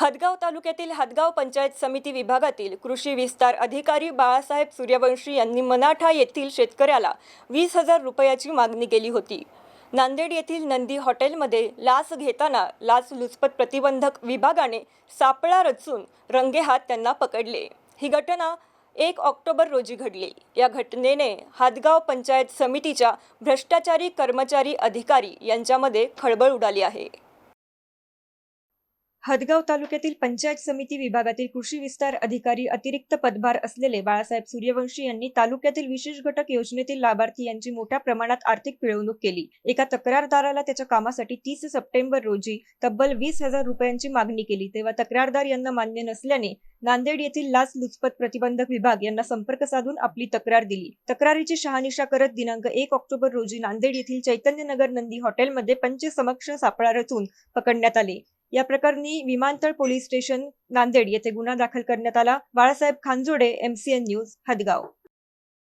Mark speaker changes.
Speaker 1: हदगाव तालुक्यातील हदगाव पंचायत समिती विभागातील कृषी विस्तार अधिकारी बाळासाहेब सूर्यवंशी यांनी मनाठा येथील शेतकऱ्याला वीस हजार रुपयाची मागणी केली होती. नांदेड येथील नंदी हॉटेलमध्ये लाच घेताना लाचलुचपत प्रतिबंधक विभागाने सापळा रचून रंगेहात त्यांना पकडले. ही घटना एक ऑक्टोबर रोजी घडली. या घटनेने हादगाव पंचायत समितीच्या भ्रष्टाचारी कर्मचारी अधिकारी यांच्यामध्ये खळबळ उडाली आहे. हदगाव तालुक्यातील पंचायत समिती विभागातील कृषी विस्तार अधिकारी अतिरिक्त पदभार असलेले बाळासाहेब सूर्यवंशी यांनी तालुक्यातील विशेष घटक योजनेतील लाभार्थी यांची मोठ्या प्रमाणात आर्थिक पिळवणूक केली. एका तक्रारदाराला त्याच्या कामासाठी तीस सप्टेंबर रोजी तब्बल वीस हजार रुपयांची मागणी केली. तेव्हा तक्रारदार यांना मान्य नसल्याने नांदेड येथील लाच लुचपत प्रतिबंधक विभाग यांना संपर्क साधून आपली तक्रार दिली. तक्रारीची शहानिशा करत दिनांक एक ऑक्टोबर रोजी नांदेड येथील चैतन्यनगर नंदी हॉटेलमध्ये पंचसमक्ष सापळा रचून पकडण्यात आले. या प्रकरणी विमानतळ पोलीस स्टेशन नांदेड येथे गुन्हा दाखल करण्यात आला. Balasaheb Khanjode MCN news Hadgaon.